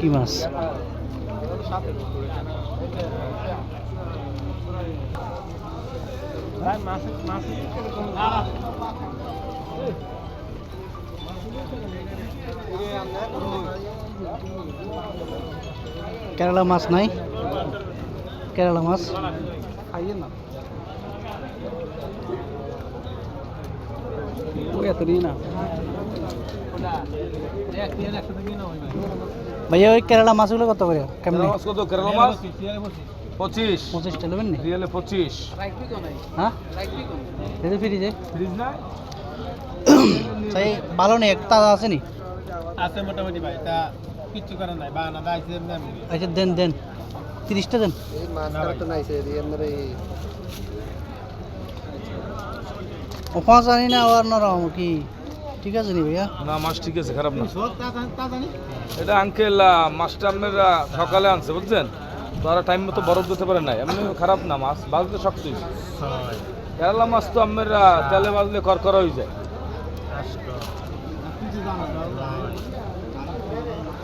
কি মাছ? কেরালা মাছ নাই? কেরালা মাছ? খাইয়ে না। ভাইয়া ওই কেরালা মাছগুলো কত করে? কেমনি? মাছ কত? কেরালা মাছ? পঁচিশ। পঁচিশটা নেবেন নি রিয়েলে পঁচিশ। হ্যাঁ? ফ্রিজে ফ্রিজ নাই? সেই ভালো নেই একটা তাজা আছে নি? আছে মোটামুটি ভাই তা কিচ্ছু করার নাই দাইছে এমনি এমনি আচ্ছা দেন দেন। তিরিশটা দেন। ও পাঁচ আনি না আর নরম কি? ঠিক আছে নি ভাইয়া? না মাছ ঠিক আছে খারাপ না। এটা আঙ্কেল মাছটা আপনারা সকালে আনছে বুঝছেন? তো আর টাইম মতো বরফ দিতে পারে নাই। এমনি খারাপ না মাছ বাজতে শক্তই কেরালা মাছ তো আপনারা তেলে বাজলে করকরা হয়ে যায়। কিছু জানা দাও আমি ওই ভেল্লা খাইবেন তো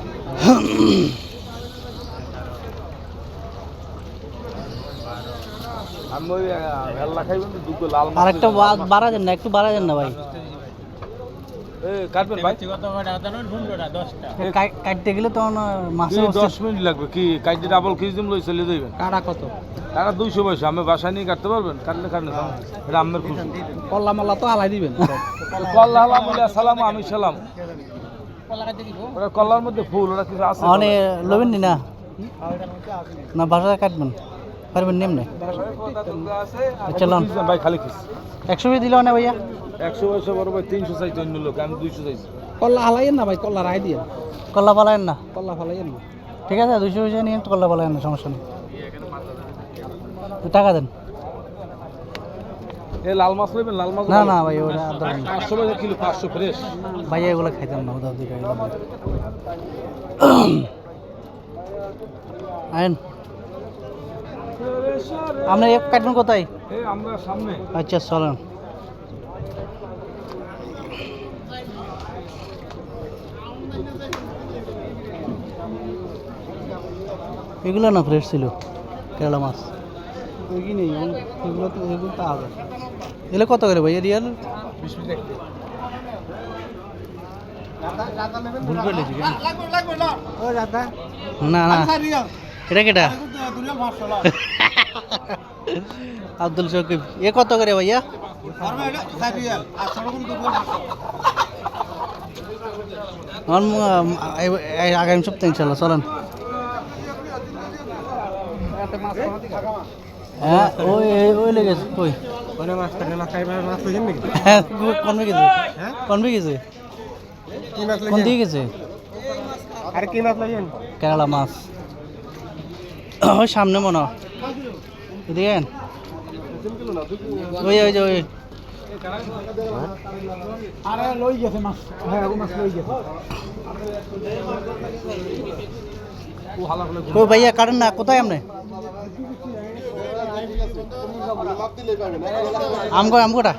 দুটো লাল মাছ আর একটা বাড়া দেন না একটু বাড়া দেন না ভাই। এ কাটবেন ভাই? কত কটা জানো পনেরোটা দশটা কাট- কাটতে গেলে তখন কি দশ মিনিট লাগবে কি কাইটে ডাবল কেজি দিম লই চলে যাইবেন। কত? টাকা দুইশো পয়সা আমি বাসায় নিয়ে কাটতে পারবেন? কাটলে কাটলে এটা আমের খুশি। কল্লা মাল্লা তো হালাই দিবেন। কল্লা সালাম আমি সালাম। কল্লার মধ্যে ফুল ওটা কিছু আছে মানে লবেন না না বাসায় কাটবেন। পারবেন নেমনে চলুন ভাই খালি খিস একশো পিস দিলেও না ভাইয়া? একশো পয়সা বড় ভাই তিনশো চাইছে অন্য লোক আমি দুইশো চাইছি। কল্লা হালাইয়েন না ভাই কল্লা রায় দিয়ে। কল্লা পালায়েন না? কল্লা ফালাইয়েন না। ঠিক আছে দুইশো পয়সা নিয়ে কল্লা পালায়েন না সমস্যা নেই। টাকা দেন। এ লাল মাছ নেবেন? লাল মাছ না না ভাই ওটা। পাঁচশো পয়সা কিলো পাঁচশো ফ্রেশ। ভাইয়া এগুলো খাইতাম না ওদের দিকে আইন আপনার এক কাটবেন কোথায়? আমরা সামনে। আচ্ছা চলেন। এগুলো না ফ্রেশ ছিল কেরালা মাছ। এগুলো তো এগুলো তা এগুলো কত করে ভাই? রিয়াল ভুল করে ও দাদা না না। রিয়াল। এটা কেটা? আব্দুল শকিব এ কত করে ভাইয়া? আগামী সপ্তাহে ইনশাল্লাহ চলেন। হ্যাঁ ওই ওই- লেগেছে নাকি হ্যাঁ কনবে গেছে? কনবে গেছে? কোন দিয়ে গেছে? আর কি মাছ লইছেন কেরালা মাছ। ওই সামনে মনে হয়। এদিকে ওই ওই যে ওই। আরে লই গেছে মাছ। হ্যাঁ ও মাছ লই গেছে। কই ভাইয়া কাটেন না কোথায় আপনি? আমগো আমগোটা।